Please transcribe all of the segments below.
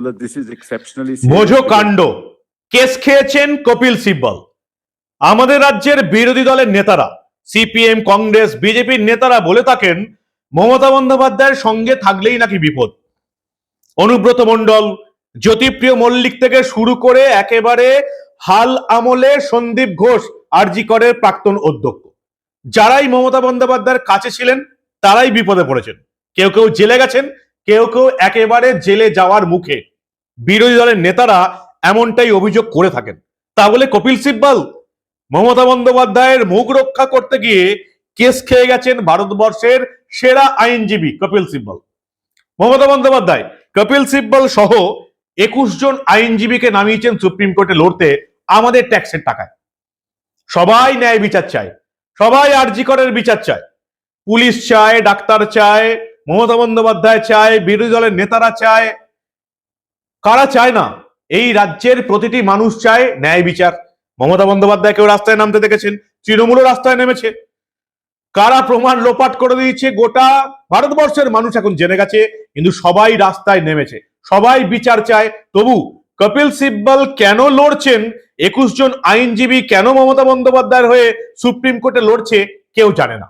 Is exceptionally. মোজো কাণ্ড case খেয়েছেন কপিল সিব্বল। আমাদের রাজ্যের বিরোধী দলের নেতারা, সিপিএম, কংগ্রেস, বিজেপির নেতারা বলে থাকেন, মমতা বন্দ্যোপাধ্যায়ের সঙ্গে থাকলেই নাকি বিপদ। অনুব্রত মণ্ডল, জ্যোতিপ্রিয় মল্লিক থেকে শুরু করে একেবারে হাল আমলে সন্দীপ ঘোষ, আরজি করের প্রাক্তন অধ্যক্ষ। যারাই মমতা বন্দ্যোপাধ্যায়ের কাছে ছিলেন, তারাই বিপদে পড়েছেন। কেউ কেউ জেলে গেছেন, কেউ কেউ একেবারে জেলে যাওয়ার মুখে। বিরোধী দলের নেতারা এমনটাই অভিযোগ করে থাকেন। তা বলে কপিল সিব্বল, মমতা বন্দ্যোপাধ্যায়ের মুখ রক্ষা করতে গিয়ে কেস খেয়ে গেছেন ভারতবর্ষের সেরা আইনজীবী কপিল সিব্বল। মমতা বন্দ্যোপাধ্যায়, কপিল সিব্বল সহ একুশ জন আইনজীবীকে নামিয়েছেন সুপ্রিম কোর্টে লড়তে আমাদের ট্যাক্সের টাকায়। সবাই ন্যায় বিচার চায়, সবাই আরজি করের বিচার চায়। পুলিশ চায়, ডাক্তার চায়, মমতা বন্দ্যোপাধ্যায় চায়, বিরোধী দলের নেতারা চায় কারা চায় না? এই রাজ্যের প্রতিটি মানুষ চায় ন্যায় বিচার। মমতা বন্দ্যোপাধ্যায়কেও রাস্তায় নামতে দেখেছেন? তৃণমূলও রাস্তায় নেমেছে। কারা প্রমাণ লোপাট করে দিয়েছে? গোটা ভারতবর্ষের মানুষ এখন জেনে গেছে, কিন্তু সবাই রাস্তায় নেমেছে। সবাই বিচার চায়। তবু কপিল সিব্বল কেন লড়ছেন? একুশ জন আইনজীবী কেন মমতা বন্দ্যোপাধ্যায়ের হয়ে সুপ্রিম কোর্টে লড়ছে? কেউ জানে না।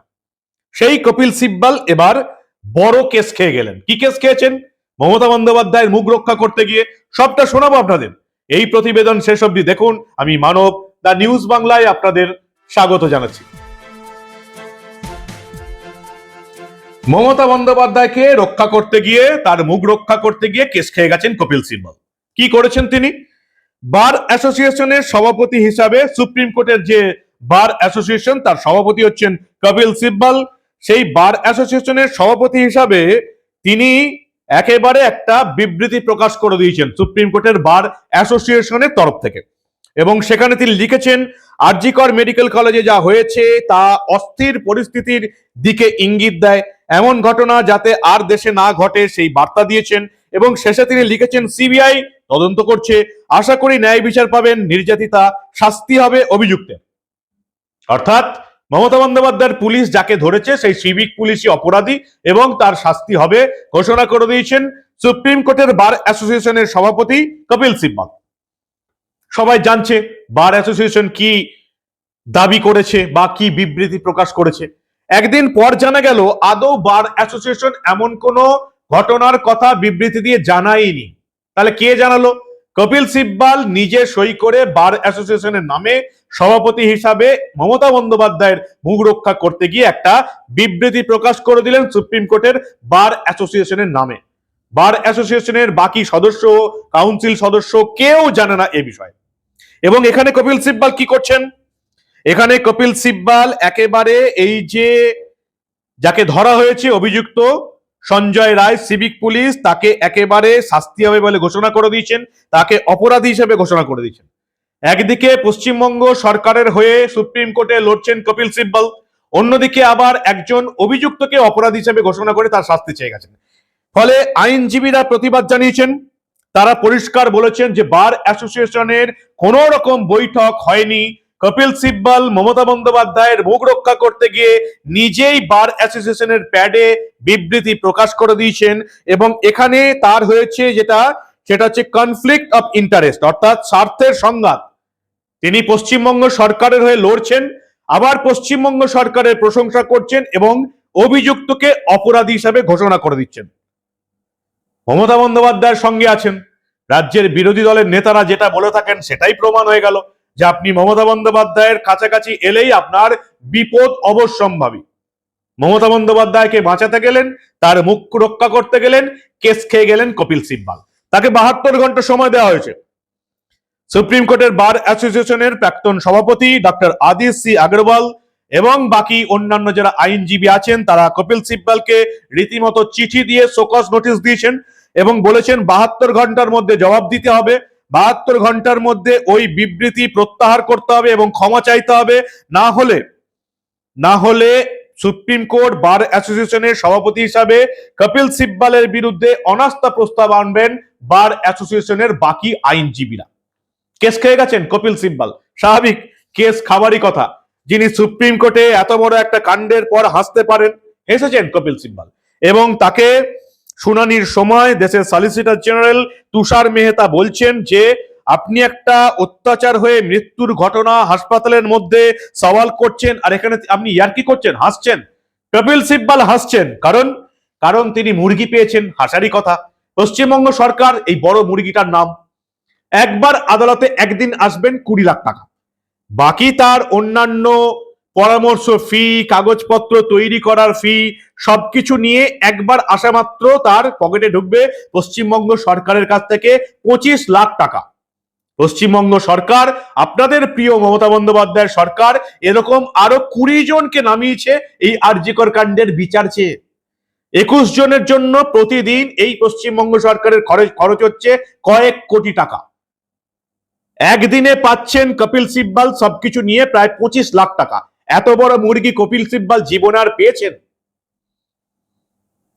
সেই কপিল সিব্বল এবার বড় কেস খেয়ে গেলেন। কি কেস খেয়েছেন? মমতা বন্দ্যোপাধ্যায়ের মুখ রক্ষা করতে গিয়ে সবটা শোনাবো আপনাদের। এই প্রতিবেদন শেষ অবধি দেখুন। আমি মানব, দা নিউজ বাংলায় আপনাদের স্বাগত জানাচ্ছি। মমতা বন্দ্যোপাধ্যায়কে রক্ষা করতে গিয়ে, তার মুখ রক্ষা করতে গিয়ে কেস খেয়ে গেছেন কপিল সিব্বল। কি করেছেন তিনি? বার অ্যাসোসিয়েশনের সভাপতি হিসাবে সুপ্রিম কোর্টের যে বার অ্যাসোসিয়েশন, তার সভাপতি হচ্ছেন কপিল সিব্বল। সেই বার অ্যাসোসিয়েশনের সভাপতি হিসাবে তিনি একেবারে একটা বিবৃতি প্রকাশ করে দিয়েছেন সুপ্রিম কোর্টের বার অ্যাসোসিয়েশনের তরফ থেকে। এবং সেখানে তিনি লিখেছেন, আরজিকর মেডিকেল কলেজে যা হয়েছে তা অস্থির পরিস্থিতির দিকে ইঙ্গিত দেয়। এমন ঘটনা যাতে আর দেশে না ঘটে সেই বার্তা দিয়েছেন। এবং শেষে তিনি লিখেছেন, সিবিআই তদন্ত করছে। আশা করি ন্যায় বিচার পাবেন, নির্যাতিতা শাস্তি হবে অভিযুক্তের। অর্থাৎ মমতা বন্দ্যোপাধ্যায়ের পুলিশ যাকে ধরেছে, সেই সিভিক পুলিশই অপরাধী এবং তার শাস্তি হবে ঘোষণা করে দিয়েছেন সুপ্রিম কোর্টের বার অ্যাসোসিয়েশনের সভাপতি কপিল সিব্বল। সবাই জানছে বার অ্যাসোসিয়েশন কি দাবি করেছে বা কি বিবৃতি প্রকাশ করেছে। একদিন পর জানা গেল, আদৌ বার অ্যাসোসিয়েশন এমন কোন ঘটনার কথা বিবৃতি দিয়ে জানায়নি। তাহলে কে জানালো? কপিল সিব্বাল নিজে সই করে বার অ্যাসোসিয়েশনের নামে সভাপতি হিসাবে মমতা বন্দ্যোপাধ্যায়ের মুখ রক্ষা করতে গিয়ে একটা বিবৃতি প্রকাশ করে দিলেন সুপ্রিম কোর্টের বার অ্যাসোসিয়েশনের নামে। বার অ্যাসোসিয়েশনের বাকি সদস্য কাউন্সিল সদস্য কেউ জানে না এ বিষয়ে। এবং এখানে কপিল সিব্বাল কি করছেন? এখানে কপিল সিব্বাল একেবারে এই যে যাকে ধরা হয়েছে অভিযুক্ত সঞ্জয় রায়, সিভিক পুলিশ, তাকে একেবারে শাস্তি হবে বলে ঘোষণা করে দিয়েছেন, তাকে অপরাধী হিসেবে ঘোষণা করে দিয়েছেন। একদিকে পশ্চিমবঙ্গ সরকারের হয়ে সুপ্রিম কোর্টে লড়ছেন কপিল সিব্বল, অন্যদিকে আবার একজন অভিযুক্তকে অপরাধী হিসেবে ঘোষণা করে তার শাস্তি চেয়ে গেছেন। ফলে আইনজীবীরা প্রতিবাদ জানিয়েছেন, তারা পরিষ্কার বলেছেন যে বার অ্যাসোসিয়েশনের কোন রকম বৈঠক হয়নি কপিল সিব্বল, মমতা বন্দ্যোপাধ্যায়ের মুখ রক্ষা করতে গিয়ে নিজেই বার অ্যাসোসিয়েশনের প্যাডে বিবৃতি প্রকাশ করে দিয়েছেন এবং এখানে তার হয়েছে যেটা, সেটা হচ্ছে কনফ্লিক্ট অফ ইন্টারেস্ট অর্থাৎ স্বার্থের সংঘাত। তিনি পশ্চিমবঙ্গ সরকারের হয়ে লড়ছেন, আবার পশ্চিমবঙ্গ সরকারের প্রশংসা করছেন এবং অভিযুক্তকে অপরাধী হিসাবে ঘোষণা করে দিচ্ছেন। মমতা বন্দ্যোপাধ্যায়ের সঙ্গে আছেন, রাজ্যের বিরোধী দলের নেতারা যেটা বলে থাকেন সেটাই প্রমাণ হয়ে গেল। যে আপনি মমতা বন্দ্যোপাধ্যায়ের কাছাকাছি এলেই আপনার বিপদ অবশ্যম্ভাবী। মমতা বন্দ্যোপাধ্যায়কে বাঁচাতে গেলেন, তার মুখ রক্ষা করতে গেলেন, কেস খেয়ে গেলেন কপিল সিব্বাল। তাকে বাহাত্তর ঘণ্টা সময় দেওয়া হয়েছে। সুপ্রিম কোর্টের বার অ্যাসোসিয়েশনের প্রাক্তন সভাপতি ডক্টর আদিশ সি আগরওয়াল এবং বাকি অন্যান্য যারা আইনজীবী আছেন, তারা কপিল সিব্বালকে রীতিমতো চিঠি দিয়ে শোকজ নোটিশ দিয়েছেন এবং বলেছেন, বাহাত্তর ঘণ্টার মধ্যে জবাব দিতে হবে। বাহাত্তর ঘণ্টার মধ্যে ওই বিবৃতি প্রত্যাহার করতে হবে এবং ক্ষমা চাইতে হবে। না হলে না হলে সুপ্রিম কোর্ট বার অ্যাসোসিয়েশনের সভাপতি হিসাবে কপিল সিব্বালের বিরুদ্ধে অনাস্থা প্রস্তাব আনবেন বার অ্যাসোসিয়েশনের বাকি আইনজীবীরা। কেস খেয়ে গেছেন কপিল সিব্বাল। স্বাভাবিক, কেস খাবারই কথা। যিনি সুপ্রিম কোর্টে এত বড় একটা কাণ্ডের পর হাসতে পারেন হেসেছেন কপিল সিব্বাল। এবং তাকে শুনানির সময় দেশের সলিসিটর জেনারেল তুষার মেহতা বলছেন যে, আপনি একটা অত্যাচার হয়ে মৃত্যুর ঘটনা হাসপাতালের মধ্যে সওয়াল করছেন আর এখানে আপনি ইয়ার্কি করছেন? হাসছেন? কপিল সিব্বাল হাসছেন। কারণ কারণ তিনি মুরগি পেয়েছেন। হাসারই কথা। পশ্চিমবঙ্গ সরকার এই বড় মুরগিটার নাম। একবার আদালতে একদিন আসবেন কুড়ি লাখ টাকা। বাকি তার অন্যান্য পরামর্শ ফি কাগজপত্র তৈরি করার ফি সবকিছু নিয়ে একবার আসা মাত্র তার পকেটে ঢুকবে পশ্চিমবঙ্গ সরকারের কাছ থেকে পঁচিশ লাখ টাকা। পশ্চিমবঙ্গ সরকার, আপনাদের প্রিয় মমতা বন্দ্যোপাধ্যায়ের সরকার, এরকম আরও কুড়ি জনকে নামিয়েছে এই আরজিকর কাণ্ডের বিচার চেয়ে। একুশ জনের জন্য প্রতিদিন এই পশ্চিমবঙ্গ সরকারের খরচ খরচ হচ্ছে কয়েক কোটি টাকা। একদিনে পাচ্ছেন কপিল সিব্বাল সবকিছু নিয়ে প্রায় পঁচিশ লাখ টাকা। এত বড় মুরগি কপিল সিব্বাল জীবনে আর পেয়েছেন?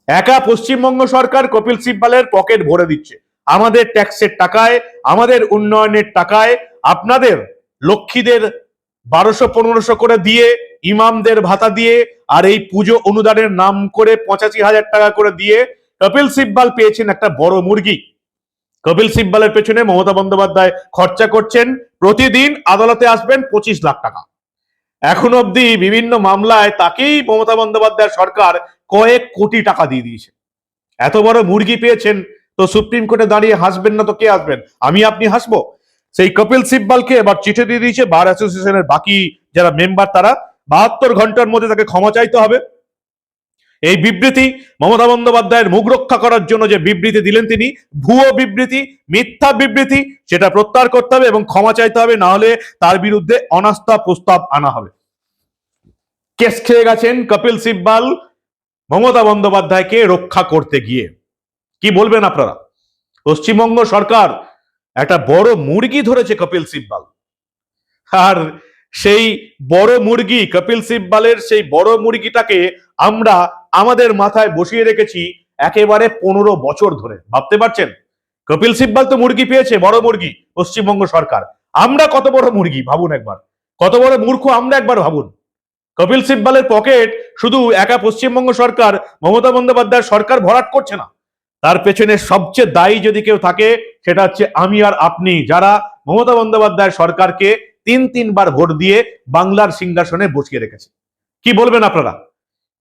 একা পশ্চিমবঙ্গ সরকার কপিল সিব্বালের পকেট ভরে দিচ্ছে। আমাদের ট্যাক্সের টাকায়, আমাদের উন্নয়নের টাকায়, আপনাদের লক্ষ্মীদের বারোশো, পনেরোশো করে দিয়ে, ইমামদের ভাতা দিয়ে, আর এই পুজো অনুদানের নাম করে পঁচাশি হাজার টাকা করে দিয়ে কপিল সিব্বাল পেয়েছেন একটা বড় মুরগি। কপিল সিব্বালের পেছনে মমতা বন্দ্যোপাধ্যায় খরচা করছেন। প্রতিদিন আদালতে আসবেন পঁচিশ লাখ টাকা। এখন অবধি বিভিন্ন মামলায় তাকেই মমতা বন্দ্যোপাধ্যায় সরকার কয়েক কোটি টাকা দিয়ে দিয়েছে। এত বড় মুরগি পেয়েছেন, তো সুপ্রিম কোর্টে দাঁড়িয়ে হাসবেন না তো কে আসবেন আমি, আপনি হাসবো। সেই কপিল সিব্বালকে এবার চিঠি দিয়ে দিয়েছে বার অ্যাসোসিয়েশনের বাকি যারা মেম্বার, তারা বাহাত্তর ঘণ্টার মধ্যে তাকে ক্ষমা চাইতে হবে। এই বিবৃতি মমতা বন্দ্যোপাধ্যায়ের মুখ রক্ষা করার জন্য যে বিবৃতি দিলেন তিনি, ভুয়ো বিবৃতি, মিথ্যা বিবৃতি, সেটা প্রত্যাহার করতে হবে এবং ক্ষমা চাইতে হবে, না হলে তার বিরুদ্ধে অনাস্থা প্রস্তাব আনা হবে। কেস খেয়ে গেছেন কপিল সিব্বাল মমতা বন্দ্যোপাধ্যায়কে রক্ষা করতে গিয়ে। কি বলবেন আপনারা? পশ্চিমবঙ্গ সরকার একটা বড় মুরগি ধরেছে কপিল সিব্বাল। আর সেই বড় মুরগি, কপিল সিব্বালের সেই বড় মুরগিটাকে আমরা আমাদের মাথায় বসিয়ে রেখেছি একেবারে পনেরো বছর ধরে। ভাবতে পারছেন? কপিল সিব্বাল তো মুরগি পেয়েছে, বড় মুরগি, পশ্চিমবঙ্গ সরকার। আমরা কত বড় মুরগি, ভাবুন একবার। কত বড় মূর্খ আমরা একবার ভাবুন। কপিল সিব্বালের পকেট শুধু একা পশ্চিমবঙ্গ সরকার, মমতা বন্দ্যোপাধ্যায় সরকার ভরাট করছে না। তার পেছনে সবচেয়ে দায়ী যদি কেউ থাকে, সেটা হচ্ছে আমি আর আপনি, যারা মমতা বন্দ্যোপাধ্যায় সরকারকে তিন তিনবার ভোট দিয়ে বাংলার সিংহাসনে বসিয়ে রেখেছে। কি বলবেন আপনারা?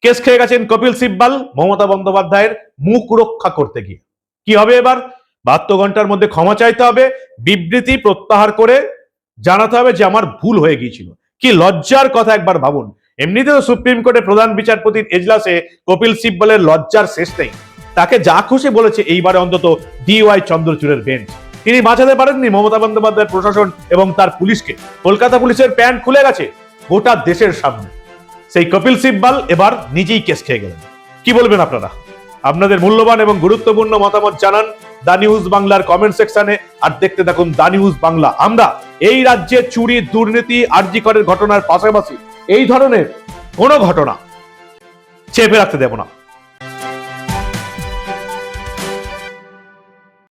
কেস খেয়ে গেছেন কপিল সিব্বাল, মমতা বন্দ্যোপাধ্যায়ের মুখ রক্ষা করতে গিয়ে। কি হবে এবার? বাহাত্তর ঘণ্টার মধ্যে ক্ষমা চাইতে হবে, বিবৃতি প্রত্যাহার করে জানাতে হবে যে আমার ভুল হয়ে গিয়েছিল। কি লজ্জার কথা একবার ভাবুন। এমনিতেও সুপ্রিম কোর্টের প্রধান বিচারপতির এজলাসে কপিল সিব্বলের লজ্জার শেষ নেই। তাকে যা খুশি বলেছে এইবারে অন্তত ডিওয়াই চন্দ্রচূড়ের বেঞ্চ তিনি বাঁচাতে পারেননি মমতা বন্দ্যোপাধ্যায়ের প্রশাসন এবং তার পুলিশকে। কলকাতা পুলিশের প্যান্ট খুলে গেছে গোটা দেশের সামনে। সেই কপিল সিব্বাল এবার নিজেই কেস খেয়ে গেলেন। কি বলবেন আপনারা? আপনাদের মূল্যবান এবং গুরুত্বপূর্ণ মতামত জানান দা নিউজ বাংলার কমেন্ট সেকশনে, আর দেখতে থাকুন দা নিউজ বাংলা। আমরা এই রাজ্যে চুরি, দুর্নীতি, আরজি করের ঘটনার পাশাপাশি এই ধরনের কোনো ঘটনা চেপে রাখতে দেব না।